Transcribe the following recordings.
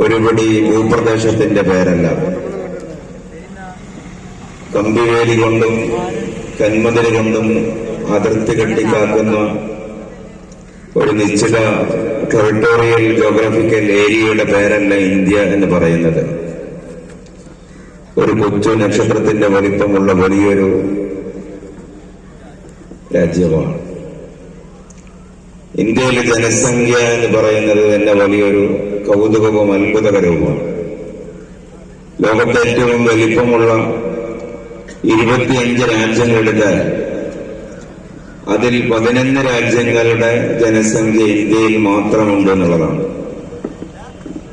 ഒരുപടി ഭൂപ്രദേശത്തിന്റെ പേരല്ല. കമ്പിവേലി കൊണ്ടും കന്മതിര കൊണ്ടും അതിർത്തി കെട്ടിക്കാക്കുന്ന ഒരു നിശ്ചിത ടെറിട്ടോറിയൽ ജോഗ്രഫിക്കൽ ഏരിയയുടെ പേരല്ല ഇന്ത്യ എന്ന് പറയുന്നത്. ഒരു കൊച്ചു നക്ഷത്രത്തിന്റെ വലിപ്പമുള്ള വലിയൊരു രാജ്യമാണ്. ഇന്ത്യയിലെ ജനസംഖ്യ എന്ന് പറയുന്നത് തന്നെ വലിയൊരു കൗതുകവും അത്ഭുതകരവുമാണ്. ലോകത്തെ ഏറ്റവും വലിപ്പമുള്ള ഇരുപത്തിയഞ്ച് രാജ്യങ്ങളുടെ അതിൽ പതിനൊന്ന് രാജ്യങ്ങളുടെ ജനസംഖ്യ ഇന്ത്യയിൽ മാത്രമുണ്ട് എന്നുള്ളതാണ്.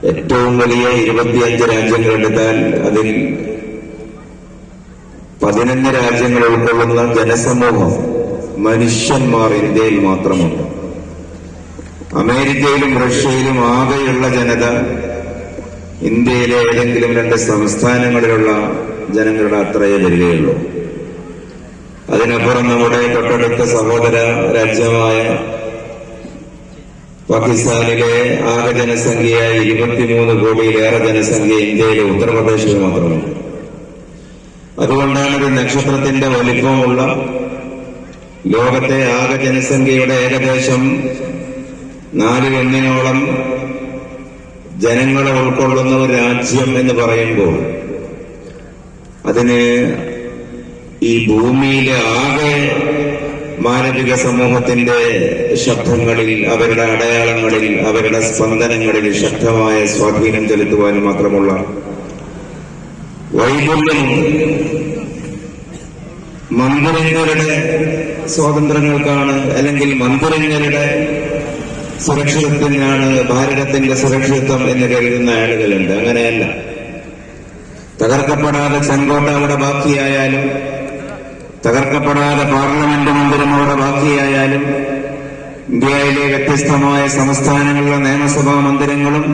ഏറ്റവും വലിയ ഇരുപത്തിയഞ്ച് രാജ്യങ്ങളെടുത്താൽ അതിൽ പതിനൊന്ന് രാജ്യങ്ങൾ ഉൾക്കൊള്ളുന്ന ജനസമൂഹം മനുഷ്യന്മാർ ഇന്ത്യയിൽ മാത്രമുണ്ട്. അമേരിക്കയിലും റഷ്യയിലും ആകെയുള്ള ജനത ഇന്ത്യയിലെ ഏതെങ്കിലും രണ്ട് സംസ്ഥാനങ്ങളിലുള്ള ജനങ്ങളുടെ അത്രയേ വരികയുള്ളൂ. അതിനപ്പുറം നമ്മുടെ തൊട്ടടുത്ത സഹോദര രാജ്യമായ പാകിസ്ഥാനിലെ ആകെ ജനസംഖ്യയായ ഇരുപത്തിമൂന്ന് കോടിയിലേറെ ജനസംഖ്യ ഇന്ത്യയിലെ ഉത്തർപ്രദേശിൽ മാത്രമാണ് അതുകൊണ്ടാണ് ഒരു നക്ഷത്രത്തിന്റെ വലിപ്പമുള്ള ലോകത്തെ ആകെ ജനസംഖ്യയുടെ ഏകദേശം നാലിൽ ഒന്നിനോളം ജനങ്ങളെ ഉൾക്കൊള്ളുന്ന ഒരു രാജ്യം എന്ന് പറയുമ്പോൾ അതിന് ഈ ഭൂമിയിലെ ആകെ മാനവിക സമൂഹത്തിന്റെ ശബ്ദങ്ങളിൽ അവരുടെ അടയാളങ്ങളിൽ അവരുടെ സ്പന്ദനങ്ങളിൽ ശക്തമായ സ്വാധീനം ചെലുത്തുവാൻ മാത്രമുള്ള വൈപുല്യമുണ്ട് മന്ദിരങ്ങളുടെ സ്വാതന്ത്ര്യങ്ങൾക്കാണ് അല്ലെങ്കിൽ മന്ദിരങ്ങളുടെ സുരക്ഷിതത്വത്തിനാണ് ഭാരതത്തിന്റെ സുരക്ഷിതത്വം എന്ന് കരുതുന്ന ആളുകളുണ്ട്. അങ്ങനെയല്ല. തകർക്കപ്പെടാതെ ചെങ്കോട്ട അവിടെ ബാക്കിയായാലും തകർക്കപ്പെടാതെ പാർലമെന്റ് മന്ദിരം അവിടെ ബാക്കിയായാലും ഇന്ത്യയിലെ വ്യത്യസ്തമായ സംസ്ഥാനങ്ങളിലെ നിയമസഭാ മന്ദിരങ്ങളും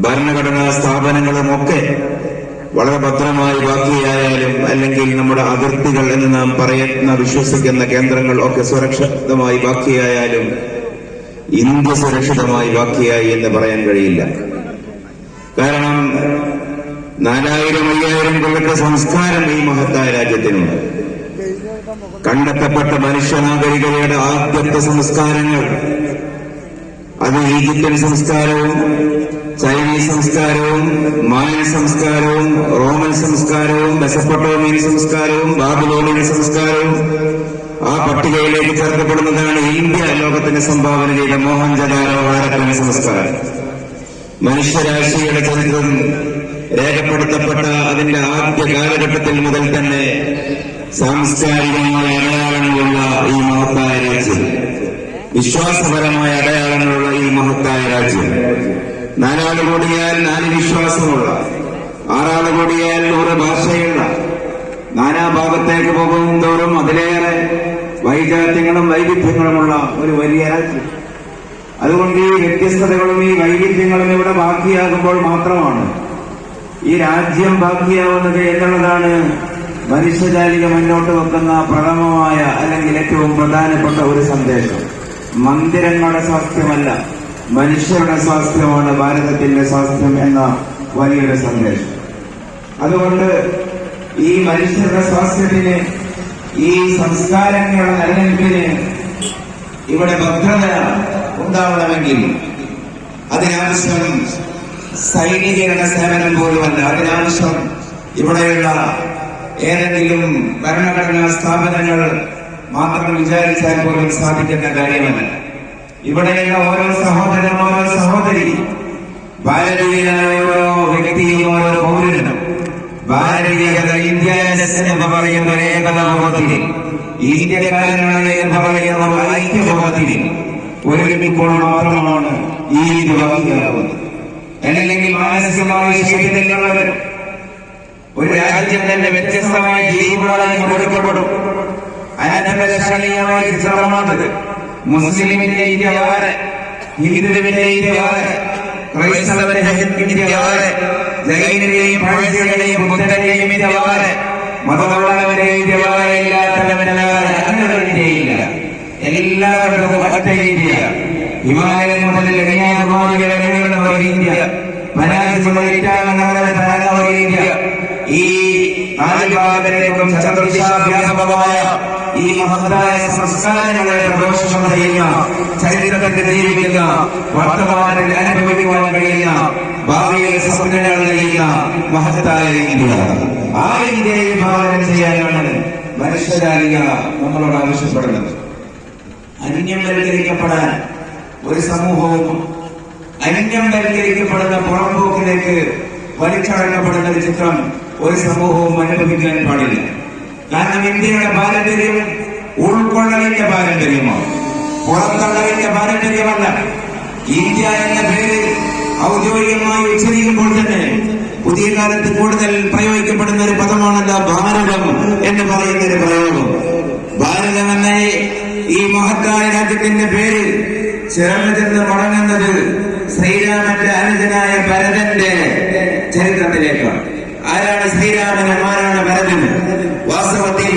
ഭരണഘടനാ സ്ഥാപനങ്ങളും ഒക്കെ വളരെ ഭദ്രമായി ബാക്കിയായാലും അല്ലെങ്കിൽ നമ്മുടെ അതിർത്തികൾ എന്ന് നാം പറയുന്ന വിശ്വസിക്കുന്ന കേന്ദ്രങ്ങൾ ഒക്കെ സുരക്ഷിതമായി ബാക്കിയായാലും ഇന്ത്യ സുരക്ഷിതമായി ബാക്കിയായി എന്ന് പറയാൻ കഴിയില്ല. കാരണം നാലായിരം അയ്യായിരം കൊല്ലത്തെ സംസ്കാരം ഈ മഹത്തായ രാജ്യത്തിനുണ്ട്. കണ്ടെത്തപ്പെട്ട മനുഷ്യനാഗരികതയുടെ ആദ്യത്തെ സംസ്കാരങ്ങൾ അത് ഈജിപ്ത്യൻ സംസ്കാരവും ചൈനീസ് സംസ്കാരവും മായൻ സംസ്കാരവും റോമൻ സംസ്കാരവും മെസപ്പൊട്ടോമിയൻ സംസ്കാരവും ബാബിലോണിയൻ സംസ്കാരവും ആ പട്ടികയിലേക്ക് ചേർക്കപ്പെടുന്നതാണ് ഇന്ത്യ ലോകത്തിന് സംഭാവന ചെയ്ത മോഹൻജദാരോ ഹാരപ്പൻ സംസ്കാരം. മനുഷ്യരാശിയുടെ ചരിത്രം രേഖപ്പെടുത്തപ്പെട്ട അതിന്റെ ആദ്യ കാലഘട്ടത്തിൽ മുതൽ തന്നെ സാംസ്കാരികമായ അടയാളങ്ങളുള്ള ഈ മഹത്തായ രാജ്യം. വിശ്വാസപരമായ അടയാളങ്ങളുള്ള ഈ മഹത്തായ രാജ്യം. നാലാൾ കൂടിയാൽ നാല് വിശ്വാസമുള്ള ആറാൾ കൂടിയാൽ നൂറ് ഭാഷയുള്ള നാനാഭാഗത്തേക്ക് പോകും തോറും അതിലേറെ വൈജാത്യങ്ങളും വൈവിധ്യങ്ങളുമുള്ള ഒരു വലിയ രാജ്യം. അതുകൊണ്ട് ഈ വ്യത്യസ്തതകളും ഈ വൈവിധ്യങ്ങളും ഇവിടെ ബാക്കിയാകുമ്പോൾ മാത്രമാണ്. ഈ രാജ്യം ബാക്കിയാവുന്നത് എന്നുള്ളതാണ് മനുഷ്യജാലിക മുന്നോട്ട് വെക്കുന്ന പ്രഥമമായ അല്ലെങ്കിൽ ഏറ്റവും പ്രധാനപ്പെട്ട ഒരു സന്ദേശം. മന്ദിരങ്ങളുടെ സ്വാസ്ഥ്യമല്ല മനുഷ്യരുടെ സ്വാസ്ഥ്യമാണ് ഭാരതത്തിന്റെ സ്വാസ്ഥ്യം എന്ന വലിയൊരു സന്ദേശം. അതുകൊണ്ട് ഈ മനുഷ്യരുടെ സ്വാസ്ഥ്യത്തിന് ഈ സംസ്കാരങ്ങളുടെ നിലനിൽപ്പിന് ഇവിടെ ഭദ്രത ഉണ്ടാവണമെങ്കിൽ അതിനാവശ്യം സൈനികരുടെ സേവനം പോലുമല്ല. അതിനാവശ്യം ഇവിടെയുള്ള ഏതെങ്കിലും ഭരണഘടനാ സ്ഥാപനങ്ങൾ മാത്രം വിചാരിച്ചാൽ പോലും സാധിക്കുന്ന കാര്യമല്ല. ഇവിടെയുള്ള ഓരോ സഹോദരൻ ഓരോ സഹോദരി ഭാരതീയനായ ഓരോ വ്യക്തിയും ഓരോ പൗരനും. ഭാരതീയത ഇന്ത്യ എന്ന് പറയുന്ന ഒരു ഏകതാമത്തിൽ ഇന്ത്യക്കാരനാണ് എന്ന് പറയുന്ന ഒരു ഐക്യബോധത്തിൽ ഒരുമിപ്പോൾ മാത്രമാണ് ഈ ഇത് ബാക്കിയാവുന്നത് അല്ലെങ്കിൽ മാനസികമായ ശൈത്യമുള്ളവരും ഒരു രാജ്യം തന്നെ വ്യത്യസ്തമായ ജീവികളായി കൊടുക്കപ്പെടും. അനന്തരക്ഷണീയമായ ചിത്രമാണത്. മുസ്ലിമിന്റെ ഇന്ത്യ ഹിന്ദുവിന്റെ ഇന്ത്യ വേറെ ക്രൈസ്തവരുടെ ഇന്ത്യ ജൈനരെയും പഴശ്ശിയുടെയും ബുദ്ധന്റെയും ഇന്ത്യ വേറെ മതമുള്ളവരെ ഇന്ത്യ വേറെ ഇല്ലാത്തവരെ വേറെ അങ്ങനെ ഇന്ത്യയില്ല എല്ലാവർക്കും ഒറ്റ ഇന്ത്യ. മുതൽ കന്യാകുമാരി വരെ നീളുന്ന ഒരു ഇന്ത്യ. പരാജയമേറ്റാങ്ങാതെ പരാജയ ഈ നാല് ഭാഗത്തേക്കും ചതുർദിശാവ്യാപകമായ ഈ മഹത്തായ സംസ്കാരങ്ങളെ പ്രദോഷണം ചെയ്യുന്ന ചരിത്രത്തിൽ ജീവിക്കുന്ന വർത്തമാനത്തിൽ അനുഭവിക്കുവാൻ കഴിയുന്ന ഭാവിയിൽ സ്വപ്നങ്ങൾ കഴിയുന്ന മഹത്തായ ഇന്ത്യ ആ ഇന്ത്യയെ വിഭാവനം ചെയ്യാനാണ് മനുഷ്യരാലിക നമ്മളോട് ആവശ്യപ്പെടുന്നത്? അന്യം വരുത്തിരിക്കപ്പെടാൻ ഒരു സമൂഹവും അന്യം വരുത്തിരിക്കപ്പെടുന്ന പുറംപോക്കിലേക്ക് വലിച്ചടക്കപ്പെടുന്ന ഒരു ചിത്രം ഒരു സമൂഹവും അനുഭവിക്കാൻ പാടില്ല. കാരണം ഇന്ത്യയുടെ പാരമ്പര്യം ഉൾക്കൊള്ളലിന്റെ പാരമ്പര്യമാണ്. പുറത്തള്ളലിന്റെ പാരമ്പര്യമല്ല. ഇന്ത്യ എന്ന പേര് ഔദ്യോഗികമായി ഉച്ചരിക്കുമ്പോൾ തന്നെ പുതിയ കാലത്ത് കൂടുതൽ പ്രയോഗിക്കപ്പെടുന്ന ഒരു പദമാണല്ലോ ഭാരതം എന്ന് പറയുന്ന ഒരു പ്രയോഗം. ഭാരതം എന്ന ഈ മഹത്തായ രാജ്യത്തിന്റെ പേര് ചേർന്ന് മടങ്ങുന്നത് ശ്രീരാമന്റെ അനുജനായ ഭരതന്റെ ചരിത്രത്തിലേക്കാണ്. ആരാണ് ശ്രീരാമനും ആരാണ് ഭരതൻ? വാസ്തവത്തിൽ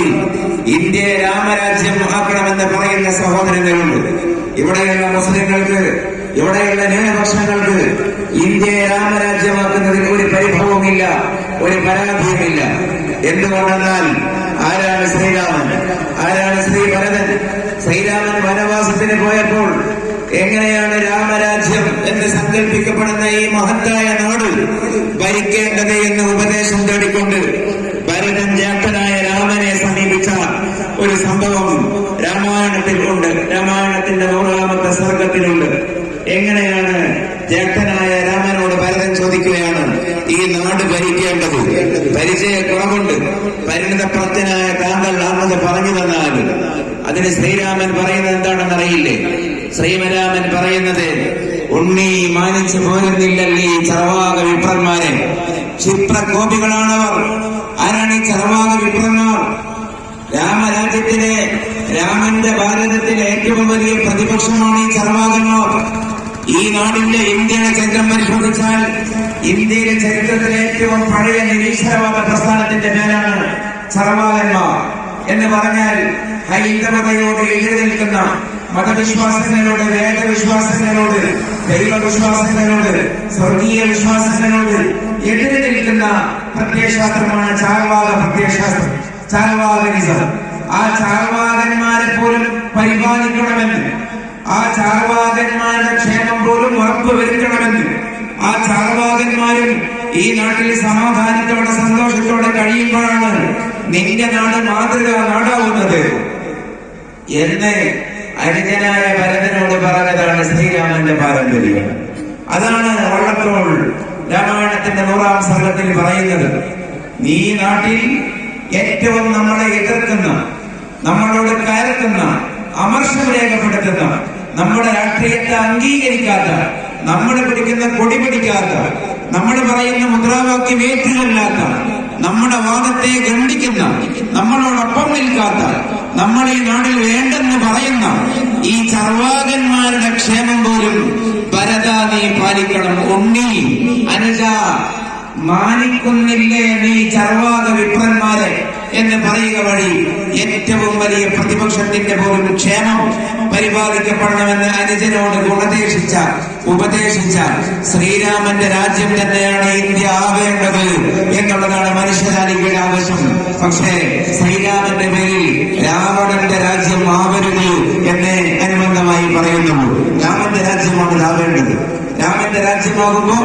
ഇന്ത്യ രാമരാജ്യം ആക്കണമെന്ന് പറയുന്ന സഹോദരങ്ങളുണ്ട്. ഇവിടെയുള്ള മുസ്ലിങ്ങൾക്ക് ഇവിടെയുള്ള ന്യൂനപക്ഷങ്ങൾക്ക് ഇന്ത്യയെ രാമരാജ്യമാക്കുന്നതിൽ ഒരു പരിഭവമില്ല ഒരു പരാജയമില്ല എന്തുകൊണ്ടെന്നാൽ ആരാണ് ശ്രീരാമൻ? ആരാണ് ശ്രീ ഭരതൻ ശ്രീരാമൻ വനവാസത്തിന് പോയപ്പോൾ എങ്ങനെയാണ് രാമരാജ്യം എന്ന് സങ്കല്പിക്കപ്പെടുന്ന ഈ മഹത്തായ നാട് ഭരിക്കേണ്ടത് എന്ന് ഉപദേശം തേടിക്കൊണ്ട് ഭരതൻ ജാട്ടനായ രാമനെ സമീപിച്ച ഒരു സംഭവം രാമായണത്തിൽ ഉണ്ട് രാമായണത്തിന്റെ നൂറാമത്തെ സർഗത്തിലുണ്ട് എങ്ങനെയാണ് ജേഷ്ഠനായ രാമനോട് ഭരതൻ ചോദിക്കുകയാണ് ഈ നാട് ഭരിക്കേണ്ടത്? പരിചയക്കുറവുണ്ട്. പരിണിതപ്രത്യനായ താങ്കൾ ആണെന്നത് പറഞ്ഞു തന്നാൽ അതിന് ശ്രീരാമൻ പറയുന്നത് എന്താണെന്ന് അറിയില്ലേ ശ്രീമരാമൻ പറയുന്നത് ഉണ്ണി മാനിച്ചു പോരുന്നില്ലല്ലേ ചർവാക വിപ്രന്മാരെ? ക്ഷിപ്രകോപികളാണവർ. ആരാണ് ഈ ചർവാക വിപ്രന്മാർ? രാമരാജ്യത്തിലെ രാമന്റെ ഭാരതത്തിലെ ഏറ്റവും വലിയ പ്രതിപക്ഷമാണ് ഈ ചർവാകന്മാർ ഈ നാടിന്റെ ഇന്ത്യയുടെ ചരിത്രം പരിശോധിച്ചാൽ ഇന്ത്യയിലെ ചരിത്രത്തിലെ ഏറ്റവും പഴയ നിരീശ്വരവാദ പ്രസ്ഥാനത്തിന്റെ പേരാണ് ചർവാകന്മാർ. എന്ന് പറഞ്ഞാൽ ഹൈന്ദവതയോട് എഴുതി നിൽക്കുന്ന മതവിശ്വാസങ്ങളോട് വേദവിശ്വാസങ്ങളോട് ദൈവവിശ്വാസങ്ങളോട് സ്വർഗീയ വിശ്വാസങ്ങളോട് എതിരെ നിൽക്കുന്ന പ്രത്യയശാസ്ത്രമാണ് ചാർവാക പ്രത്യയശാസ്ത്രം ചാർവാകനിസം. ആ ചാർവാകന്മാരെ പോലും പരിപാലിക്കണമെന്ന് ആ ചാർവാകന്മാരുടെ ക്ഷേമം പോലും ഉറപ്പുവരുത്തണമെന്ന് ആ ചാർവാകന്മാരും ഈ നാട്ടിൽ സമാധാനത്തോടെ സന്തോഷത്തോടെ കഴിയുമ്പോഴാണ് നിന്റെ നാട് മാതൃക നാടാവുന്നത്. എന്ന് അനുജനായ ഭരതനോട് പറഞ്ഞതാണ് ശ്രീരാമന്റെ പാരമ്പര്യം. അതാണ് വള്ളത്തോൾ രാമായണത്തിന്റെ നൂറാം സർഗത്തിൽ പറയുന്നത്. നീ നാട്ടിൽ ഏറ്റവും നമ്മളെ എതിർക്കുന്ന നമ്മളോട് കയറ്റുന്ന അമർഷം രേഖപ്പെടുത്തുന്ന നമ്മുടെ രാഷ്ട്രീയത്തെ അംഗീകരിക്കാത്ത നമ്മൾ പിടിക്കുന്ന കൊടി പിടിക്കാത്ത നമ്മൾ പറയുന്ന മുദ്രാവാക്യം ഏറ്റുകൊല്ലാത്ത നമ്മുടെ വാദത്തെ ഖണ്ഡിക്കുന്ന നമ്മളോടൊപ്പം നിൽക്കാത്ത നമ്മൾ ഈ നാടിൽ വേണ്ടെന്ന് പറയുന്ന ഈ ചർവാകന്മാരുടെ ക്ഷേമം പോലും ഭരത നീ പാലിക്കണം ഉണ്ണി അനുജ. മാനിക്കുന്നില്ലേ നീ ചർവാക വിപ്രന്മാരെ എന്ന് പറയുക വഴി ഏറ്റവും വലിയ പ്രതിപക്ഷത്തിന്റെ പോലും ക്ഷേമം പരിപാലിക്കപ്പെടണമെന്ന് അനുജനോട് ഗുണദേശിച്ച ഉപദേശിച്ച ശ്രീരാമന്റെ രാജ്യം തന്നെയാണ് ഇന്ത്യ ആവേണ്ടത് എന്നുള്ളതാണ് മനുഷ്യരാജിയുടെ ആവശ്യം. പക്ഷേ ശ്രീരാമന്റെ പേരിൽ രാവണന്റെ രാജ്യം ആവരുത് എന്നെ അനുബന്ധമായി പറയുന്നു രാമന്റെ രാജ്യമാണ് ഇതാവേണ്ടത് രാമന്റെ രാജ്യമാകുമ്പോ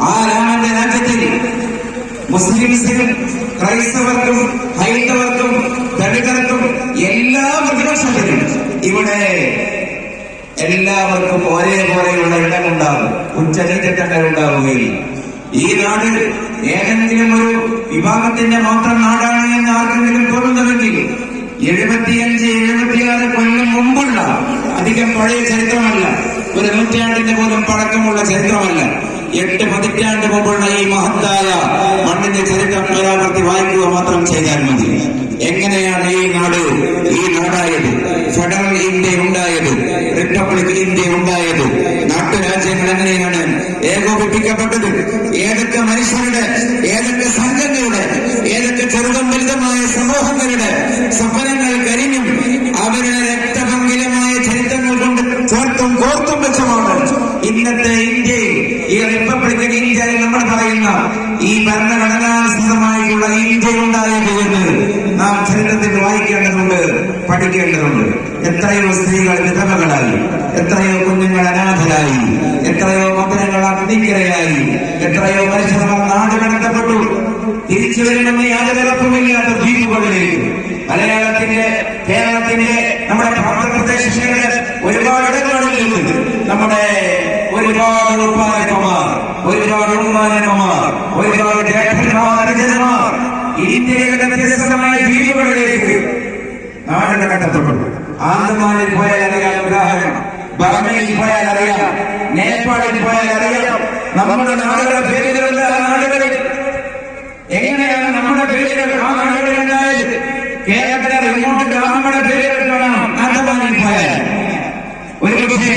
ആ രാമന്റെ രാജ്യത്തിൽ മുസ്ലിംസിനും ക്രൈസ്തവർക്കും ഹൈന്ദവർക്കും ദളിതർക്കും എല്ലാ പ്രതിപക്ഷത്തിനും ഇവിടെ എല്ലാവർക്കും ഒരേപോലെയുള്ള ഇടമുണ്ടാകും. ഉച്ചനീചിട്ടങ്ങൾ ഉണ്ടാവുകയില്ല ഈ നാട് ഏതെങ്കിലും ഒരു വിഭാഗത്തിന്റെ മാത്രം നാടാണ് എന്ന് ആർക്കെങ്കിലും തോന്നുന്നുവെങ്കിൽ എഴുപത്തിയഞ്ച് എഴുപത്തിയാറ് കൊല്ലം മുമ്പുള്ള അധികം പഴയ ചരിത്രമല്ല. ഒരു നൂറ്റാണ്ടിന്റെ പോലും പഴക്കമുള്ള ചരിത്രമല്ല. എട്ട് പതിറ്റാണ്ട് മുമ്പുള്ള ഈ മഹത്തായ മണ്ണിന്റെ ചരിത്രം പരാമർത്തി വായിക്കുക മാത്രം ചെയ്താൽ മതി. എങ്ങനെയാണ് ഈ നാട് ഈ നാടായത്? ഫെഡറൽ ഇന്ത്യ ഉണ്ടായത് റിപ്പബ്ലിക് ഇന്ത്യ ഉണ്ടായത് നാട്ടുരാജ്യങ്ങൾ എങ്ങനെയാണ് ഏകോപിപ്പിക്കപ്പെട്ടത്? ഏതൊക്കെ മനുഷ്യരുടെ ഏതൊക്കെ സംഘങ്ങളുടെ ഏതൊക്കെ ചെറുതും വലുതുമായ സമൂഹങ്ങളുടെ സ്വപ്നങ്ങൾ കരിഞ്ഞും അവരുടെ രക്തപങ്കിലമായ ചരിത്രങ്ങൾ കൊണ്ട് ചേർത്തും കോർത്തും വെച്ചമാണ് ഇന്നത്തെ പഠിക്കേണ്ടതുണ്ട്. എത്രയോ സ്ത്രീകൾ വിധവകളായി. എത്രയോ കുഞ്ഞുങ്ങൾ അനാഥരായി. എത്രയോ മകനങ്ങൾ അഗ്നിക്കരയായി. എത്രയോ മനുഷ്യർ നാട് കടത്തപ്പെട്ടു തിരിച്ചു വരുമെന്ന് യാതൊരു ഉറപ്പുമില്ലാത്ത ദ്വീപുകളിലേക്ക്. മലയാളത്തിന്റെ കേരളത്തിന്റെ നമ്മുടെ പ്രാന്തപ്രദേശങ്ങളിലെ ഒരുപാട് ഇടങ്ങളിൽ നിന്ന് നമ്മുടെ ഒരുപാട് ഉപ്പാനന്മാർ ഒരുപാട് ഉമ്മാനന്മാർ ഒരുപാട് ജേഷ്ഠന്മാർ ഇന്ത്യയുടെ വ്യത്യസ്തമായ ദ്വീപുകളിലേക്ക് നാടിന് കണ്ടെത്തപ്പെട്ടു ആന്തമാനിൽ പോയാൽ അറിയാം ഉദാഹരണം. ബർമയിൽ പോയാൽ അറിയാം നേപ്പാളിൽ പോയാൽ അറിയാം. നമ്മുടെ നാടുകളുടെ പേരുകളുണ്ട് ആ നാടുകളിൽ. എങ്ങനെയാണ് നമ്മുടെ പേരുകൾ ആ നാടുകളിൽ ഉണ്ടായത് കേരളത്തിലെ റിമോട്ട് ഗ്രാമങ്ങളുടെ പേരുകൾ കാണാം ആന്ദമാനിൽ പോയാൽ. ഒരു പക്ഷേ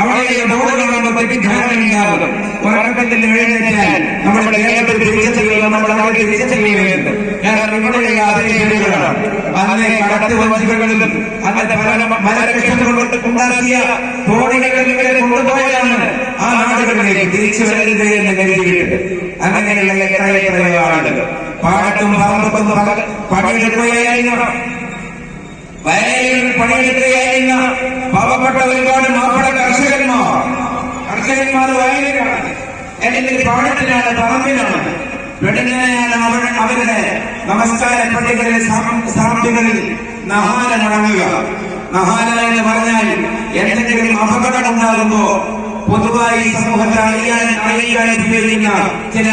അവിടെ ബോധങ്ങളുടെ കാണുമ്പോൾ തെറ്റിദ്ധാരണയുണ്ടാകും ഉറക്കത്തിൽ എഴുന്നേറ്റാൽ നമ്മുടെ കേരളത്തിൽ തിരിച്ചറിയുക നമ്മുടെ നാട്ടിൽ തിരിച്ചറിയുകയുണ്ട് കാരണം നിങ്ങളുടെ അതേ പേരുകളാണ്. അന്നേ കടത്ത് വഞ്ചികളിലും അങ്ങനത്തെ പല മലരക്ഷകൾ കൊണ്ട് ഉണ്ടാക്കിയ തോണികളിൽ കൊണ്ടുപോയാണ് ആ നാടുകളിലേക്ക് തിരിച്ചു വരരുത് എന്ന് കരുതിയിട്ട് അങ്ങനെയുള്ള എത്ര എത്രയോ ആളുകൾ. പാട്ടും പക- പണിയെടുക്കുകയായിരുന്നു. വയലിൽ പണിയെടുക്കുകയായിരുന്ന. പാവപ്പെട്ട ഒരുപാട് മാപ്പിള കർഷകന്മാർ. കർഷകന്മാർ വയലിലാണ് അല്ലെങ്കിൽ പാടത്തിലാണ് പറമ്പിലാണ്. അവർ അവരുടെ നമസ്കാര പള്ളികളിൽ സ്ഥാപനങ്ങളിൽ നഹാല മുടങ്ങുക. നഹാല എന്ന് പറഞ്ഞാൽ എന്തെങ്കിലും അപകടം ഉണ്ടാകുമ്പോ പൊതുവായി സമൂഹത്തെ അറിയാൻ അറിയിക്കാൻ ഉപയോഗിക്കുന്ന ചില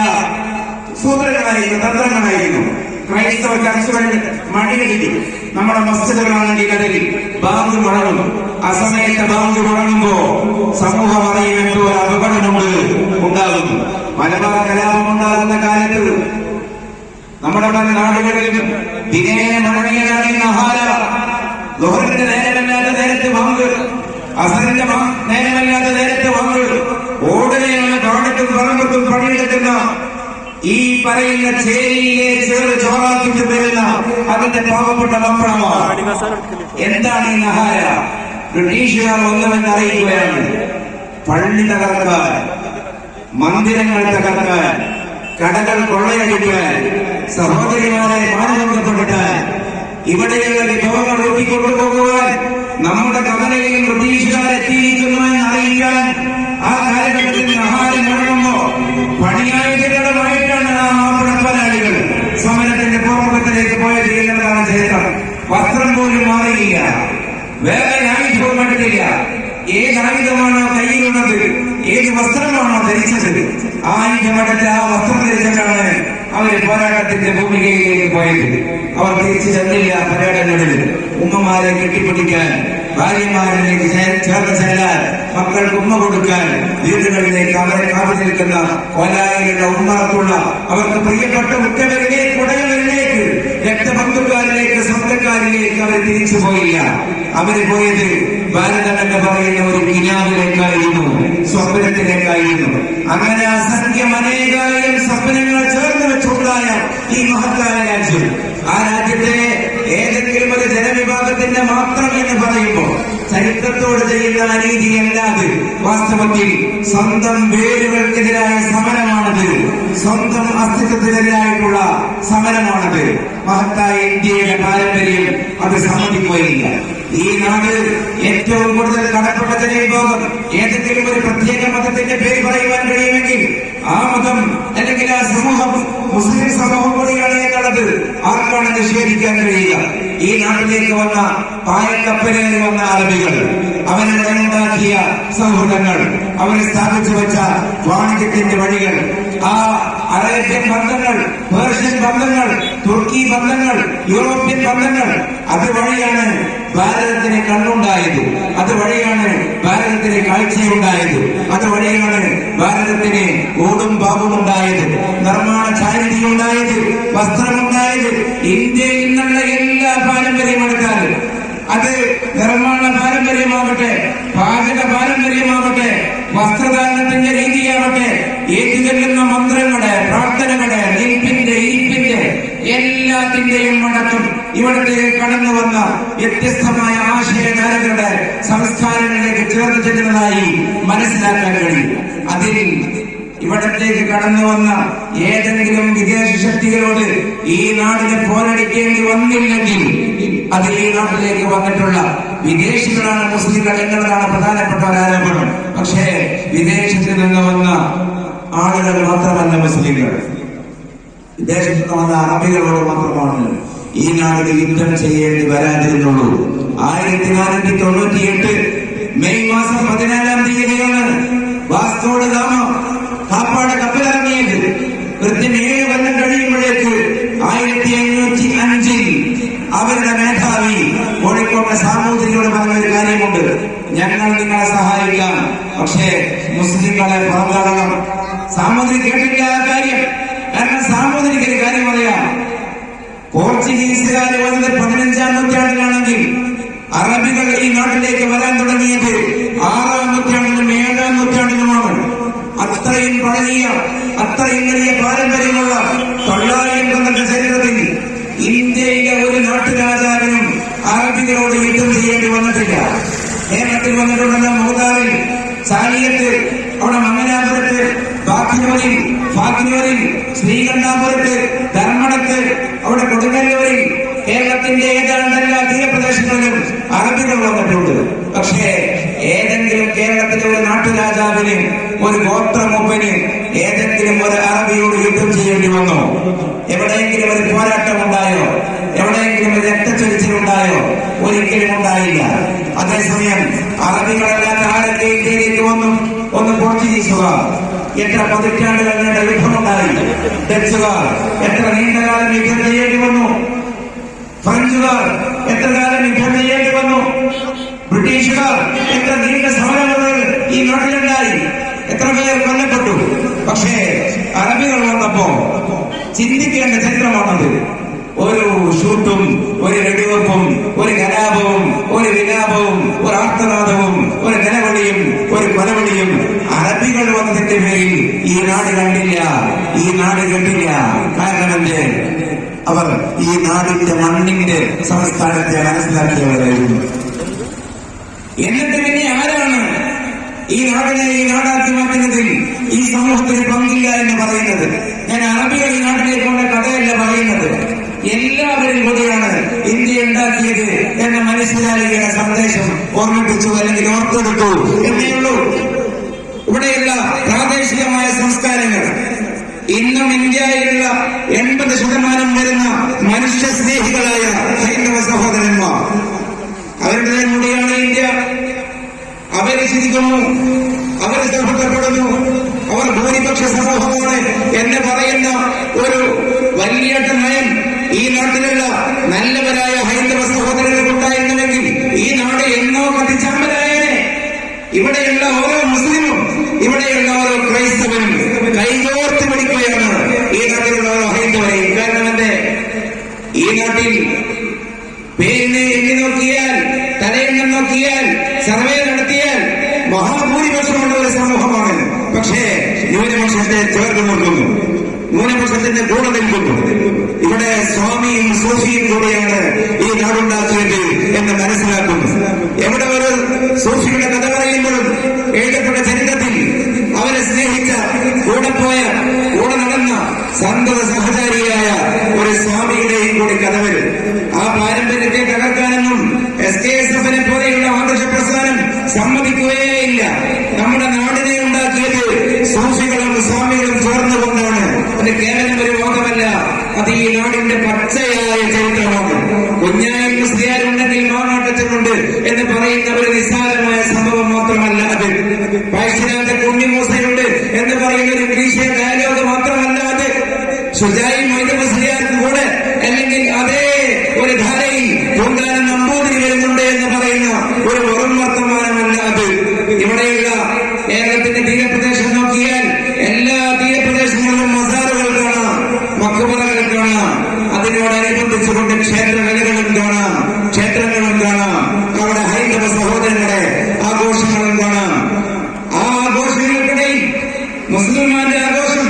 സൂത്രങ്ങളായിരുന്നു തന്ത്രങ്ങളായിരുന്നു. ക്രൈസ്തവ ചർച്ചകൾ മണിയടിക്കും നമ്മുടെ മസ്ജിദുകളാണെങ്കിൽ അതിൽ ബാങ്ക് മുഴങ്ങും അസമയത്ത് ബാങ്ക് മുഴങ്ങുമ്പോ സമൂഹം അറിയുമെന്തോ അപകടമുണ്ട് ഉണ്ടാകുന്നു. മലബാർ കലാപം ഉണ്ടാകുന്ന കാലത്ത് നമ്മുടെ നാടുകളിലും ദിനേ മുഴങ്ങിയതാണ് ആഹാര നഹാര ലോഹറിന്റെ നേരമല്ലാത്ത നേരത്തെ വാങ്ങുക അസറിന്റെ നേരമല്ലാത്ത നേരത്തെ വാങ്ങുക ഓടനെയാണ് പാടത്തും പറമ്പത്തും പണിയെടുക്കുന്ന ഈ പറയുന്ന ചേരിയിലെ ചെറു ചോറാക്കിട്ട് തരുന്ന അതിന്റെ പാവപ്പെട്ട മക്കളമാണ് എന്താണ് ഈ നഹാര ബ്രിട്ടീഷുകാർ വന്നുവെന്ന് അറിയിക്കുകയാണ് പള്ളി തകർക്കാൻ മന്ദിരങ്ങൾ തകർക്കാൻ കടകൾ കൊള്ളയടിക്കാൻ സഹോദരിമാരെ മാനഭംഗപ്പെടുത്താൻ ഇവിടെയുള്ള വിഭവങ്ങൾ ഊട്ടിക്കൊണ്ടുപോകുവാൻ നമ്മുടെ കവലയിൽ ബ്രിട്ടീഷുകാർ എത്തിയിരിക്കുന്നുവെന്ന് അറിയിക്കാൻ ആ കാലഘട്ടത്തിൽ നഹാരം മുഴങ്ങുമ്പോ പണിയായുധങ്ങളുമായിട്ടാണ് ആ മാപ്പിളപ്പനാളികൾ സമരത്തിന്റെ പോർമുഖത്തിലേക്ക് പോയ എന്നതാണ് ചരിത്രം വസ്ത്രം പോലും മാറിയില്ല. വേറെ ആയുധവും എടുത്തില്ല ഏത് ആയുധമാണോ കയ്യിലുള്ളത്? ഏത് വസ്ത്രമാണോ ധരിച്ചത്? ആ ആയുധമെടുത്ത് ആ വസ്ത്രം ധരിച്ചിട്ടാണ് അവർ പോരാട്ടത്തിന്റെ ഭൂമികയിലേക്ക് പോയത്. അവർ തിരിച്ചു ചെന്നില്ല പര്യടനങ്ങളിൽ ഉമ്മമാരെ കെട്ടിപ്പിടിക്കാൻ ഭാര്യമാരിലേക്ക് ചേർന്ന് ചേരാൻ മക്കൾക്ക് ഉമ്മ കൊടുക്കാൻ വീടുകളിലേക്ക് അവരെ കാത്തു നിൽക്കുന്ന കൊലായിലുള്ള ഉമ്മർക്കുള്ള അവർക്ക് പ്രിയപ്പെട്ട ഉറ്റവരിലേക്ക് ഉടയവരിലേക്ക് രക്തബന്ധുക്കാരിലേക്ക് സ്വന്തക്കാരിലേക്ക് അവർ തിരിച്ചു പോയില്ല. അവർ പോയത് ഭാരതം പറയുന്ന ഒരു കിനാവിലേക്കായിരുന്നു സ്വപ്നത്തിലേക്കായിരുന്നു. അങ്ങനെ അസംഖ്യം അനേകായിരം സ്വപ്നങ്ങൾ ചേർന്ന് വെച്ചുണ്ടായ ഈ മഹത്തായ രാജ്യം. ആ രാജ്യത്തെ ഏതെങ്കിലും ഒരു ജനവിഭാഗത്തിന്റെ മാത്രം എന്ന് പറയുമ്പോൾ ചരിത്രത്തോട് ചെയ്യുന്ന അനീതി അല്ലാതെ വാസ്തവത്തിൽ സ്വന്തം വേരുകൾക്കെതിരായ സമരമാണത്. സ്വന്തം അസ്തിത്വത്തിനെതിരായിട്ടുള്ള സമരമാണത്. മഹത്തായ ഇന്ത്യയുടെ പാരമ്പര്യം അത് സമ്മതിക്കുകയില്ല. ഈ നാട് ഏറ്റവും കൂടുതൽ കടപ്പെട്ട ജനവിഭാഗം ഏതെങ്കിലും ഒരു പ്രത്യേക മതത്തിന്റെ പേര് പറയുവാൻ കഴിയുമെങ്കിൽ ആ മതം അല്ലെങ്കിൽ ആ സമൂഹം മുസ്ലിം സമൂഹം കൂടിയാണ് എന്നുള്ളത് ആർക്കാണ് നിഷേധിക്കാൻ കഴിയുക? ഈ നാട്ടിലേക്ക് വന്ന പായക്കപ്പലേറി വന്ന അറബികൾ അവരുടെ ഉണ്ടാക്കിയ സൗഹൃദങ്ങൾ അവർ സ്ഥാപിച്ചു വെച്ച വാണിജ്യത്തിന്റെ വഴികൾ ആ അറേബ്യൻ ബന്ധങ്ങൾ പേർഷ്യൻ ബന്ധങ്ങൾ തുർക്കി ബന്ധങ്ങൾ യൂറോപ്യൻ ബന്ധങ്ങൾ അതുവഴിയാണ് ഭാരതത്തിന് കണ്ണുണ്ടായത്. അതുവഴിയാണ് ഭാരതത്തിന് കാഴ്ചയുണ്ടായത്. അതുവഴിയാണ് ഭാരതത്തിന് ഓടും പാപും ഉണ്ടായത്. നിർമ്മാണ ചാരിറ്റി ഉണ്ടായത് വസ്ത്രമുണ്ടായത് ഇന്ത്യയിൽ നിന്നുള്ള എല്ലാ പാരമ്പര്യം അത് നിർമ്മാണ പാരമ്പര്യമാവട്ടെ പാചക പാരമ്പര്യമാവട്ടെ വസ്ത്രധാരണത്തിന്റെ രീതിയാവട്ടെ ഏറ്റുചെല്ലുന്ന മന്ത്രങ്ങളുടെ എല്ലാത്തിന്റെയും അടക്കം ഇവിടത്തേക്ക് കടന്നു വന്ന വ്യത്യസ്തമായ ആശയധാരകളുടെ സംസ്കാരങ്ങളിലേക്ക് ചേർന്ന് ചെല്ലുന്നതായി മനസ്സിലാക്കാൻ കഴിയും. അതിൽ ഇവിടത്തേക്ക് കടന്നു വന്ന ഏതെങ്കിലും വിദേശ ശക്തികളോട് ഈ നാടിനെ പോരടിക്കേണ്ടി വന്നില്ലെങ്കിൽ അത് ഈ നാട്ടിലേക്ക് വന്നിട്ടുള്ള വിദേശികളാണ് മുസ്ലിങ്ങൾ എന്നുള്ളതാണ് പ്രധാനപ്പെട്ട ആരോപണം. പക്ഷേ വിദേശത്ത് നിന്ന് വന്ന ആളുകൾ മാത്രമല്ല മുസ്ലിങ്ങൾ. വിദേശത്ത് വന്ന അറബികളോട് മാത്രമാണ് ഈ നാട്ടിൽ യുദ്ധം ചെയ്യേണ്ടി വരാതിരുന്നുള്ളൂ. ആയിരത്തി നാനൂറ്റി തൊണ്ണൂറ്റിയെട്ട് മെയ് മാസം പതിനാലാം തീയതിയാണ് വാസ്കോട് ഗാമ കാപ്പാട് കപ്പലിറങ്ങിയത്. കൃത്യം ഏഴ് കൊല്ലം കഴിയുമ്പോഴേക്ക് ആയിരത്തി അഞ്ഞൂറ്റി അഞ്ചിൽ അവരുടെ മേധാവി കോഴിക്കോട്ടെ സാമൂതിരിയോട് പറഞ്ഞ ഒരു കാര്യമുണ്ട്. ഞങ്ങൾ നിങ്ങളെ സഹായിക്കാം. പക്ഷേ മുസ്ലിങ്ങളെ പുറന്തള്ളണം സാമൂതിരി കേട്ടില്ല കാര്യം കാരണം സാമൂതിരിക്ക് ഒരു കാര്യം അറിയാം പോർച്ചുഗീസുകാർ വന്നത് പതിനഞ്ചാം നൂറ്റാണ്ടിലാണെങ്കിൽ അറബികൾ ഈ നാട്ടിലേക്ക് വരാൻ തുടങ്ങിയത് ആറാം നൂറ്റാണ്ടിലും ഏഴാം നൂറ്റാണ്ടിലുമാണ്. അത്രയും പഴകിയ അത്രയും വലിയ പാരമ്പര്യമുള്ള തൊള്ളായിരം പന്ത്രണ്ട് ചരിത്രത്തിൽ ഇന്ത്യയിലെ ഒരു നാട്ടുരാജാവിനും അറബികളോട് യുദ്ധം ചെയ്യേണ്ടി വന്നിട്ടില്ല. കേരളത്തിൽ വന്നിട്ടുണ്ടെന്ന മൂതാറിൽ ചാലിയത്ത് അവിടെ മംഗലാപുരത്ത് ബാക്കിനൂരിൽ ഫാക്കിനൂരിൽ ശ്രീകണ്ഠാപുരത്ത് ധർമ്മടത്ത് അവിടെ കൊടുങ്ങല്ലൂരിൽ കേരളത്തിന്റെ ഏതാണ്ട് എല്ലാ തീരപ്രദേശങ്ങളിലും അറബികൾ വന്നിട്ടുണ്ട്. പക്ഷേ ഏതെങ്കിലും കേരളത്തിലെ ഒരു നാട്ടുരാജാവിന് ഒരു ഗോത്രമുപ്പന് ഏതെങ്കിലും ഒരു അറബിയോട് യുദ്ധം ചെയ്യേണ്ടി വന്നോ? എവിടെയെങ്കിലും ഒരു പോരാട്ടം ഉണ്ടായോ എവിടെയെങ്കിലും ഒരു രക്തച്ചൊരിച്ചിലുണ്ടായോ? ഒരിക്കലും ഉണ്ടായില്ല. അതേസമയം അറബികളല്ലാത്ത ആരൊക്കെ ഇന്ത്യയിലേക്ക് വന്നു? ഒന്ന് പോർച്ചുഗീസുകാർ എത്ര പതിറ്റാണ്ടുകൾ നീണ്ട യുദ്ധമുണ്ടായി ഡച്ചുകാർ എത്ര നീണ്ടകാലം യുദ്ധം ചെയ്യേണ്ടി വന്നു? ഫ്രഞ്ചുകാർ എത്ര കാലം യുദ്ധം ചെയ്യേണ്ടി വന്നു? ബ്രിട്ടീഷുകാർ എത്ര നീണ്ട സമരങ്ങൾ ഈ നാട്ടിലുണ്ടായി? എത്ര പേർ കൊല്ലപ്പെട്ടു? പക്ഷേ അറബികൾ വന്നപ്പോ ചിന്തിക്കേണ്ട ചരിത്രമാണത്. ഒരു ഷൂട്ടും ഒരു വെടിവെപ്പും ഒരു കലാപവും ഒരു വിലാപവും ഒരു ആർത്തനാദവും ഒരു നിലവിളിയും കൊലവിളിയും അറബികൾ വന്നതിന്റെ പേരിൽ ഈ നാട് കണ്ടില്ല ഈ നാട് കണ്ടില്ല കാരണം എന്തേ? അവർ ഈ നാടിന്റെ മണ്ണിന്റെ സംസ്ഥാനത്തെ മനസ്സിലാക്കിയവരായിരുന്നു. എന്നിട്ട് പിന്നെ ആരാണ് ഈ നാടിനെ ഈ നാടാക്കി മാറ്റുന്നതിൽ ഈ സമൂഹത്തിന് പങ്കില്ല എന്ന് പറയുന്നത്? ഞാൻ അറബികൾ ഈ നാട്ടിലേക്ക് കൊണ്ട കഥയല്ല പറയുന്നത് എല്ലാവരും കൂടിയാണ് ഇന്ത്യ ഉണ്ടാക്കിയത് എന്ന മനസ്സിലാക്കിയ സന്ദേശം ഓർമ്മിപ്പിച്ചു അല്ലെങ്കിൽ ഓർത്തെടുത്തു. എന്നേയുള്ളൂ ഇവിടെയുള്ള പ്രാദേശികമായ സംസ്കാരങ്ങൾ. ഇന്നും ഇന്ത്യയിലുള്ള എൺപത് ശതമാനം വരുന്ന മനുഷ്യ സ്നേഹികളായ ഹൈന്ദവ സഹോദരന്മാർ. അവരുടെ കൂടിയാണ് ഇന്ത്യ. അവരെ ചിരിക്കുന്നു. അവർ സൗഹൃദപ്പെടുന്നു അവർ ഭൂരിപക്ഷ സമൂഹമാണ് എന്ന് പറയുന്ന ഒരു വലിയ നയം ഈ നാട്ടിലുള്ള നല്ലവരായ ഹൈന്ദവ സഹോദരങ്ങൾ ഈ നാട് എന്നോ കത്തിച്ചമ്പലായനെ ഇവിടെയുള്ള ഓരോ മുസ്ലിമും ഇവിടെയുള്ള ഓരോ ക്രൈസ്തവനും കൈകോർത്ത് പിടിക്കുകയാണ് ഈ നാട്ടിലുള്ള ഓരോ ഹൈന്ദവരെയും. കാരണം എന്തേ? ഈ നാട്ടിൽ പേരിനെ എണ്ണി നോക്കിയാൽ തലയെണ്ണം നോക്കിയാൽ സർവേ നടത്തിയാൽ മഹാഭൂരിപക്ഷമുള്ള ഒരു സമൂഹമാണ്. പക്ഷേ ന്യൂനപക്ഷത്തെ ചേർത്ത് നിർത്തുന്നു ന്യൂനപക്ഷത്തിന്റെ കൂടെ നിൽക്കുന്നു. ഇവിടെ സ്വാമിയും സൂഫിയും കൂടിയാണ് ഈ നാടുണ്ടാക്കിയത് എന്ന് മനസ്സിലാക്കുന്നു. എവിടെ ഒരു സൂഫിയുടെ കഥ പറയുമ്പോഴും എഴുതപ്പെട്ട ചരിത്രത്തിൽ അവരെ സ്നേഹിച്ച കൂടെ പോയ കൂടെ നടന്ന സന്തത സഹചാരിയായ ഒരു സ്വാമിയുടെയും കൂടി കഥ വരും. ആ പാരമ്പര്യത്തെ തകർക്കാനൊന്നും എസ് കെ എസ് എഫിനെ പോലെയുള്ള ആദർശ പ്രസ്ഥാനം സമ്മതിക്കുകയേയില്ല. നമ്മുടെ നാടിനെ ഉണ്ടാക്കിയത് സൂഫികളും സ്വാമികളും ചേർന്നുകൊണ്ടാണ്. കേവലം ലോകമല്ല അത് ഈ നാടിന്റെ പച്ചയായ ചരിത്രമാണ്. കുഞ്ഞായി മുസ്ലിയാരുണ്ടെങ്കിൽ മാനാട്ടത്തിനുണ്ട് എന്ന് പറയുന്ന ഒരു നിസ്സാരമായ സംഭവം മാത്രമല്ല അത്. പഴശ്ശിനാഥ കുഞ്ഞിമൂസയുണ്ട് എന്ന് പറയുന്ന ഒരു ഗ്രീഷ്യ ഡയലോഗ് മാത്രമല്ല അത് സുജായി മൊയ്ത മുസ്ലിയാർക്ക് കൂടെ അല്ലെങ്കിൽ അതേ ഒരു ധാരയിൽ പൂന്താനം നമ്പൂതിരി വരുന്നുണ്ട് എന്ന് പറയുന്ന ഒരു വെറും വർത്തമാനമല്ല അത് ഇവിടെയുള്ള കേരളത്തിന്റെ തീരപ്രദേശം നോക്കിയാൽ എല്ലാ തീരപ്രദേശങ്ങളിലും മസാറുകൾ കാണാം മക്കുമറകൾ കാണാം അതിനോടനുബന്ധിച്ചുകൊണ്ട് ക്ഷേത്രകലകളും കാണാം ക്ഷേത്രങ്ങളും കാണാം അവിടെ ഹൈന്ദവ സഹോദരങ്ങളുടെ ആഘോഷങ്ങളും കാണാം ആ ആഘോഷങ്ങൾക്കിടയിൽ മുസ്ലിമാന്റെ ആഘോഷം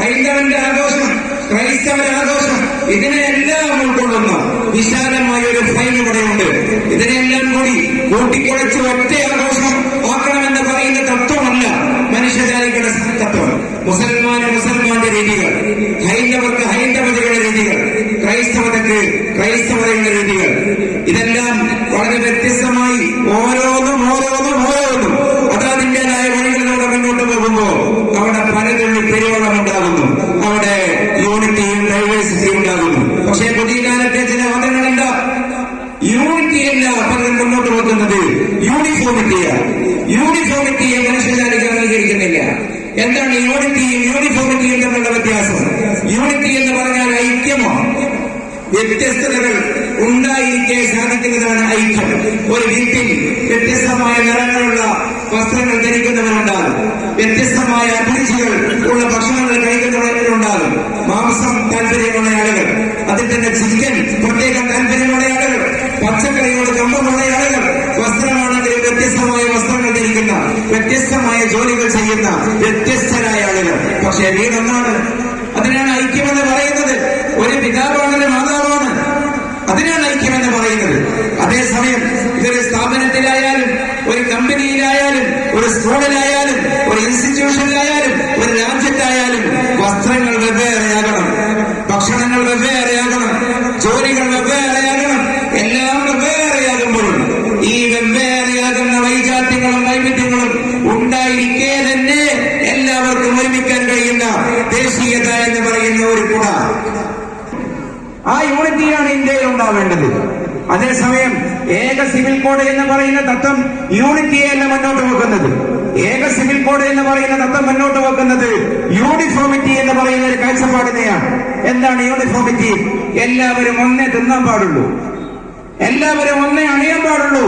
ഹൈന്ദവന്റെ ആഘോഷം ക്രൈസ്തവന്റെ ആഘോഷം ഇതിനെല്ലാം ഉൾക്കൊള്ളുന്ന വിശാലമായ ഒരു ഫയൽ ഇവിടെയുണ്ട്. ഇതിനെല്ലാം കൂടി കൂട്ടിക്കുഴച്ച് ഒറ്റ ആഘോഷം ആക്കണമെന്ന് പറയുന്ന തത്വമല്ല മനുഷ്യജാതികളുടെ തത്വം മുസൽമാന്റെ രീതികൾ. ഹൈന്ദവർക്ക് ഹൈന്ദവതയുടെ രീതികൾ ക്രൈസ്തവതക്ക് ക്രൈസ്തവതയുടെ രീതികൾ ഇതെല്ലാം വളരെ വ്യത്യസ്തമായി ഓരോന്നും ഓരോന്നും ഓരോന്നും അതതിന്റെതായ വഴികളിലൂടെ മുന്നോട്ട് പോകുമ്പോ അവിടെ പലതുള്ളി പെരുവെള്ളം ഉണ്ടാകുന്നു അവിടെ യൂണിറ്റിയും ഡൈവേഴ്സിറ്റിയും ഉണ്ടാകുന്നു പക്ഷേ പുതിയ കാലത്തെ ചില മതങ്ങളുണ്ട് യൂണിറ്റിയല്ല പലരും മുന്നോട്ട് വെക്കുന്നത് യൂണിഫോമിറ്റിയാണ് യൂണിഫോമിറ്റിയെ മനുഷ്യജാതിക്ക് അംഗീകരിക്കുന്നില്ല എന്താണ് യൂണിറ്റിയും യൂണിഫോമിറ്റിയും തമ്മിലുള്ള വ്യത്യാസം. യൂണിറ്റി എന്ന് പറഞ്ഞാൽ ഐക്യമോ? വ്യത്യസ്തതകൾ ഉണ്ടായിരിക്കെ സാധിക്കുന്നതാണ് ഐക്യം. ഒരു വീട്ടിൽ വ്യത്യസ്തമായ നിറങ്ങളുള്ള വസ്ത്രങ്ങൾ ധരിക്കുന്നവരുണ്ടാകും. വ്യത്യസ്തമായ അഭിരുചികൾ ഉള്ള ഭക്ഷണങ്ങൾ കഴിക്കുന്നവരുണ്ടാകും. മാംസം താല്പര്യമുള്ള ആളുകൾ. അതിൽ തന്നെ ചിക്കൻ പ്രത്യേകം താല്പര്യമുള്ള ആളുകൾ. പച്ചക്കറിയോട് കമ്പമുള്ള ആളുകൾ വസ്ത്രമാണെങ്കിൽ വ്യത്യസ്തമായ വസ്ത്രങ്ങൾ ധരിക്കുന്ന വ്യത്യസ്തമായ ജോലികൾ ചെയ്യുന്ന വ്യത്യസ്തരായ ആളുകൾ. പക്ഷെ വീടൊന്നാണ് അതിനാണ് ഐക്യമെന്ന് പറയുന്നത്. ഒരു പിതാവാണ് ഒരു മാതാവാണ്. അതിനാണ് ഐക്യമെന്ന് പറയുന്നത്. അതേസമയം ഇതൊരു സ്ഥാപനത്തിലായാലും ഒരു കമ്പനിയിലായാലും ഒരു സ്കൂളിലായാലും ഒരു കോഡ് എന്ന് പറയുന്ന തത്വം യൂണിറ്റിയല്ല മുന്നോട്ട് വെക്കുന്നത്. ഏക സിവിൽ കോഡ് എന്ന് പറയുന്ന തത്വം മുന്നോട്ട് വെക്കുന്നത് യൂണിഫോമിറ്റി എന്ന് പറയുന്ന ഒരു കാഴ്ചപ്പാടിനെയാണ് എന്താണ് യൂണിഫോമിറ്റി എല്ലാവരും ഒന്നേ തിന്നാൻ പാടുള്ളൂ. എല്ലാവരും ഒന്നേ അണിയാൻ പാടുള്ളൂ.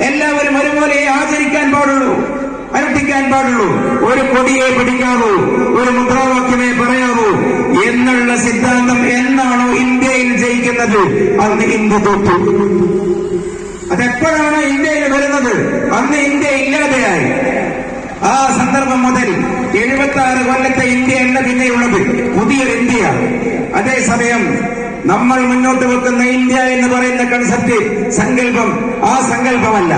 എല്ലാവരും ഒരുപോലെ ആചരിക്കാൻ പാടുള്ളൂ. അനുഷ്ഠിക്കാൻ പാടുള്ളൂ. ഒരു കൊടിയെ പിടിക്കാവൂ ഒരു മുദ്രാവാക്യമേ പറയാവൂ എന്നുള്ള സിദ്ധാന്തം എന്നാണോ ഇന്ത്യയിൽ ജയിക്കുന്നത്? അന്ന് ഇന്ത്യ തോറ്റു. അതെപ്പോഴാണ് ഇന്ത്യയിൽ വരുന്നത്? അന്ന് ഇന്ത്യ ഇല്ലാതെയായി. ആ സന്ദർഭം മുതൽ എഴുപത്തി ആറ് കൊല്ലത്തെ ഇന്ത്യ എന്ന പിന്നെയുള്ളത്. പുതിയൊരു ഇന്ത്യ. അതേസമയം നമ്മൾ മുന്നോട്ട് വെക്കുന്ന ഇന്ത്യ എന്ന് പറയുന്ന കൺസെപ്റ്റ് സങ്കല്പം ആ സങ്കല്പമല്ല.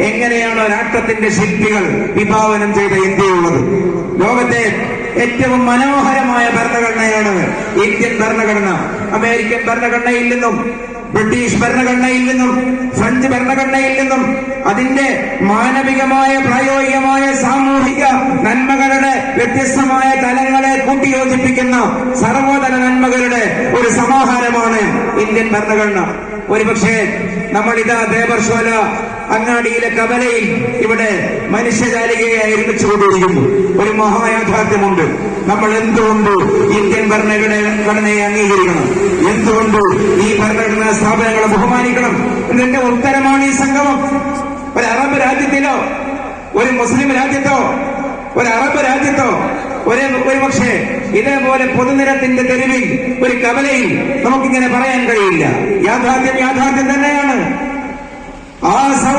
എങ്ങനെയാണ് രാഷ്ട്രത്തിന്റെ ശില്പികൾ വിഭാവനം ചെയ്ത ഇന്ത്യയുള്ളത്. ലോകത്തെ ഏറ്റവും മനോഹരമായ ഭരണഘടനയാണ് ഇന്ത്യൻ ഭരണഘടന. അമേരിക്കൻ ഭരണഘടനയിൽ നിന്നും ബ്രിട്ടീഷ് ഭരണഘടനയിൽ നിന്നും ഫ്രഞ്ച് ഭരണഘടനയിൽ നിന്നും അതിന്റെ മാനവികമായ പ്രായോഗികമായ സാമൂഹിക നന്മകളുടെ വ്യത്യസ്തമായ തലങ്ങളെ കൂട്ടിയോജിപ്പിക്കുന്ന സർവോദന നന്മകളുടെ ഒരു സമാഹാരമാണ് ഇന്ത്യൻ ഭരണഘടന. ഒരുപക്ഷെ നമ്മളിതാ ദേവർശോല അങ്ങാടിയിലെ കവലയിൽ ഇവിടെ മനുഷ്യജാലികയെ നിർമ്മിച്ചുകൊണ്ടിരിക്കുന്നു ഒരു മഹായാഥാർത്ഥ്യമുണ്ട് നമ്മൾ എന്തുകൊണ്ട് ഇന്ത്യൻ ഭരണഘടനയെ അംഗീകരിക്കണം? എന്തുകൊണ്ട് ഈ ഭരണഘടനാ സ്ഥാപനങ്ങളെ ബഹുമാനിക്കണം? ഇതിന്റെ ഉത്തരമാണ് ഈ സംഗമം. ഒരു അറബ് രാജ്യത്തിലോ ഒരു മുസ്ലിം രാജ്യത്തോ ഒരു അറബ് രാജ്യത്തോ ഒരേ ഒരു പക്ഷേ ഇതേപോലെ പൊതുനിരത്തിന്റെ തെരുവിൽ ഒരു കവലയിൽ നമുക്കിങ്ങനെ പറയാൻ കഴിയില്ല. യാഥാർത്ഥ്യം യാഥാർത്ഥ്യം തന്നെയാണ്. ആ സൗദ